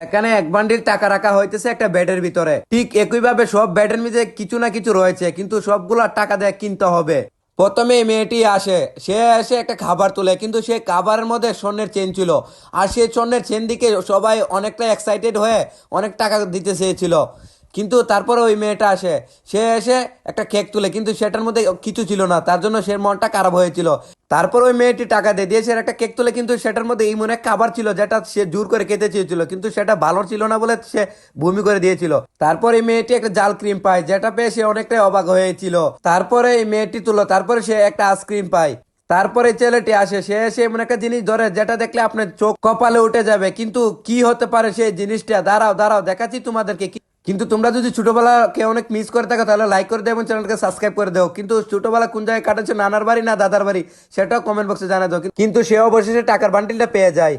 এখানে এক বান্ডিল টাকা রাখা হইতেছে একটা বেডের ভিতরে। ঠিক একইভাবে সব বেডের মধ্যে কিছু না কিছু রয়েছে, কিন্তু সবগুলা টাকা দিয়ে কিনতে হবে। প্রথমে মেয়েটি আসে। সে এসে একটা খাবার তোলে, কিন্তু সে খাবারের মধ্যে স্বর্ণের চেন ছিল। আর সেই স্বর্ণের চেন দিকে সবাই অনেকটা এক্সাইটেড হয়ে অনেক টাকা দিতে চেয়েছিল। কিন্তু তারপরে ওই মেয়েটা আসে। সে এসে একটা কেক তুলে, কিন্তু সেটার মধ্যে কিছু ছিল না। তার জন্য সে মনটা খারাপ হয়েছিল। তারপর ওই মেয়েটি টাকা দিয়ে দিয়েছে একটা কেক তুলে কিন্তু সেটার মধ্যে এই মনে খাবার ছিল, যেটা সে জোর করে খেতে চেয়েছিল, কিন্তু সেটা ভালো ছিল না বলে সে ভূমি করে দিয়েছিল। তারপর এই মেয়েটি একটা জাল ক্রিম পায়, যেটা পেয়ে সে অনেকটাই অবাক হয়েছিল। তারপরে এই মেয়েটি তুলো, তারপরে সে একটা আইসক্রিম পায়। তারপরে ছেলেটি আসে, সে এসে এমন একটা জিনিস ধরে, যেটা দেখলে আপনার চোখ কপালে উঠে যাবে, কিন্তু কি হতে পারে সেই জিনিসটা? দাঁড়াও দাঁড়াও, দেখাচ্ছি তোমাদেরকে কিন্তু তোমরা যদি ছোটবেলাকে অনেক মিস করে থাকো, তাহলে লাইক করে দেবো এবং চ্যানেলকে সাবস্ক্রাইব করে দাও। কিন্তু ছোটবেলা কোন জায়গায় কাটাচ্ছে, নানার বাড়ি না দাদার বাড়ি, সেটাও কমেন্ট বক্সে জানা দাও। কিন্তু সে অবশেষে টাকার বান্ডিলটা পেয়ে যায়।